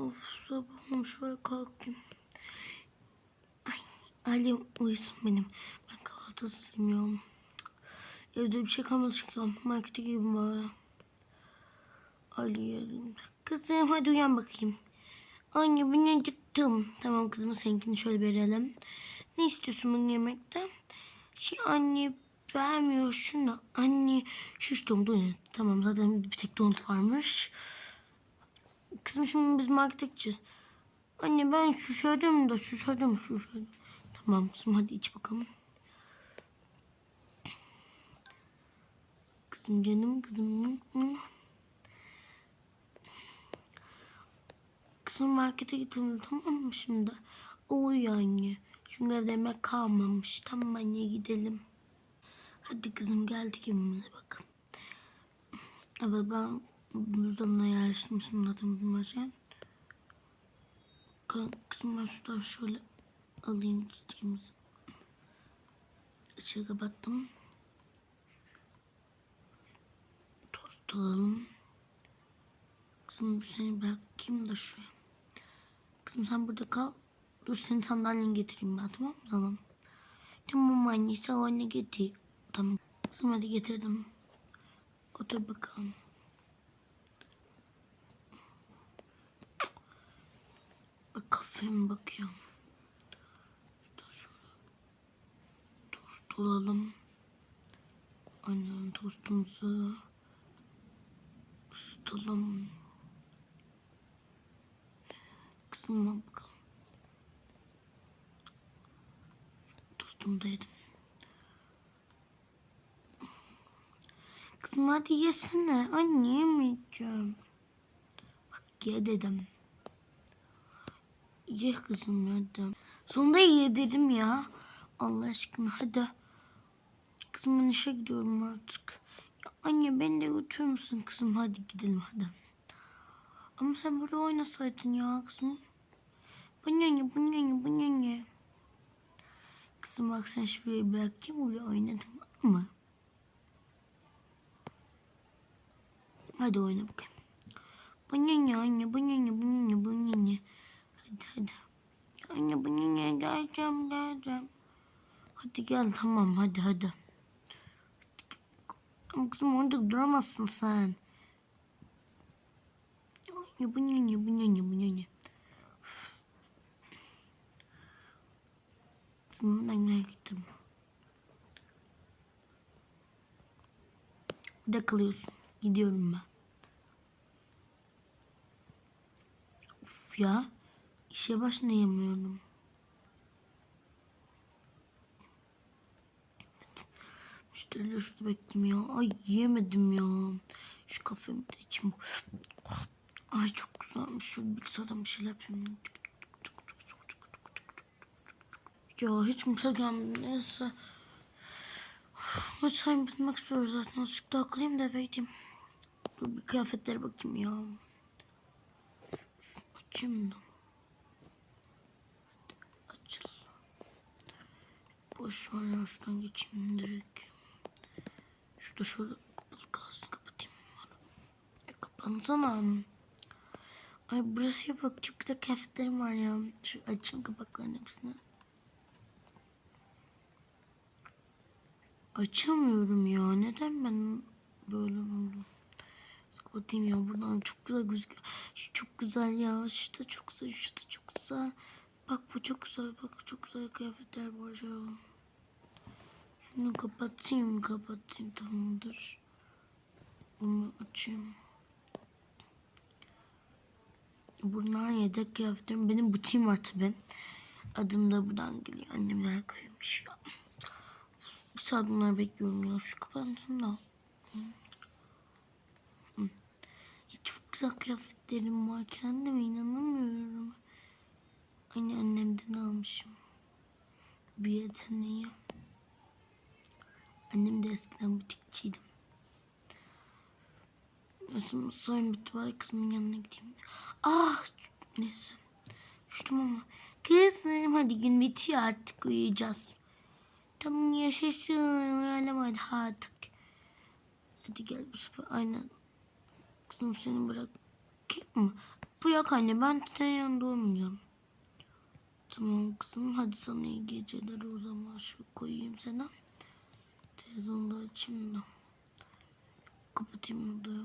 Of sabah olmuş var kalkayım. Ay, ailem uyusun benim. Ben kahvaltı hazırlayayım ya. Evde bir şey kalmadı çıkacağım. Markete gireyim bari. Ali'yi arayayım. Kızım hadi uyan bakayım. Anne ben acıktım. Tamam kızım seninkini şöyle verelim. Ne istiyorsun bugün yemekten? Şey anne vermiyor şunu. Anne şu işte donut. Tamam zaten bir tek donut varmış. Kızım şimdi biz markete gideceğiz. Anne ben şuşadım da şuşadım şuşadım. Tamam kızım hadi iç bakalım. Kızım canım kızım. Kızım markete gidelim tamam mı şimdi? Uyu anne. Çünkü evde yemek kalmamış. Tamam anne gidelim. Hadi kızım geldik evimize bakın. Evet ben buzdolabına yerleştirmiştim zaten bu maşen. Kızım ben şuradan şöyle alayım çiçeğimizi. Işığı kapattım. Tost alalım. Kızım bir seni bırakayım da şuraya. Kızım sen burada kal. Dur senin sandalyeni getireyim ben tamam mı sana? Tamam anne ol anne getir. Tamam. Kızım hadi getirdim. Otur bakalım. Kafeme bakıyorum. Şurada şöyle tost alalım. Aynen tostumuzu ısıtalım. Kızıma bakalım. Tostumu da yedim. Kızım hadi yesene. Anne yemeyeceğim. Bak ye dedim. Ye kızım dedim. Sonunda yedirim ya. Allah aşkına hadi. Kızım ben işe gidiyorum artık. Ya anne beni de götürür müsün kızım? Hadi gidelim hadi. Ama sen burada oynasaydın ya kızım. Bu ne ne bu ne ne bu ne ne. Kızım bak sen şurayı bırakayım buraya oynadım ama. Hadi oyna bakayım. Bu ne ne anne bu ne ne bu ne ne bu ne ne. Hadi hadi. Anne bu ne geleceğim geleceğim. Hadi gel tamam hadi hadi. Ama kızım orada duramazsın sen. Ya bu ne ne bu ne ne bu ne ne. Kızım ben nereye gittim? Burada kalıyorsun. Gidiyorum ben. Uf ya. İşe başlayamıyorum. Müşteriler şurada bekleyeyim ya. Ay yiyemedim ya. Şu kafemi de içeyim. Ay çok güzelmiş. Şu bilgisayardan bir şeyler yapayım. Ya hiç kimse gelmedi. Neyse. Mesai bitmek üzere zaten. Azıcık daha kalayım da eve gideyim. Dur bir kıyafetlere bakayım ya. Açayım da. Hadi açıl. Boş ver ya şuradan geçeyim direkt. Şurada şöyle kapalı kalsın kapatayım. E, kapansana. Ay burası bak çok güzel kıyafetlerim var ya. Şu açayım kapakların hepsini. Açamıyorum ya. Neden ben böyle oldum? Kapatayım ya buradan çok güzel gözüküyor. Şu çok güzel ya. Şu da çok güzel. Şu da çok güzel. Bak bu çok güzel. Bak çok güzel kıyafetler var ya. Şunu kapatayım. Kapatayım tamamdır. Bunu açayım. Bunlar yedek kıyafetlerim. Benim butiğim var tabi. Adım da buradan geliyor. Annemler koymuş ya. Bir saat bunları bekliyorum ya. Şu kapansın da. Ya çok güzel kıyafetlerim var. Kendime inanamıyorum. Aynı annemden almışım. Bir yeteneği. Annem de eskiden butikçiydim. Nasıl soyun bitti bari kızımın yanına gideyim. Ah neyse. Düştüm ama. Kızım hadi gün bitiyor artık uyuyacağız. Tamam yaşasın. Uyuyalım hadi artık. Hadi gel bu sefer aynen. Kızım seni bırakayım mı? Bu yok anne ben senin yanında olmayacağım. Tamam kızım hadi sana iyi geceler o zaman şu koyayım sana. Televizyonu da açayım da. Kapatayım odayı.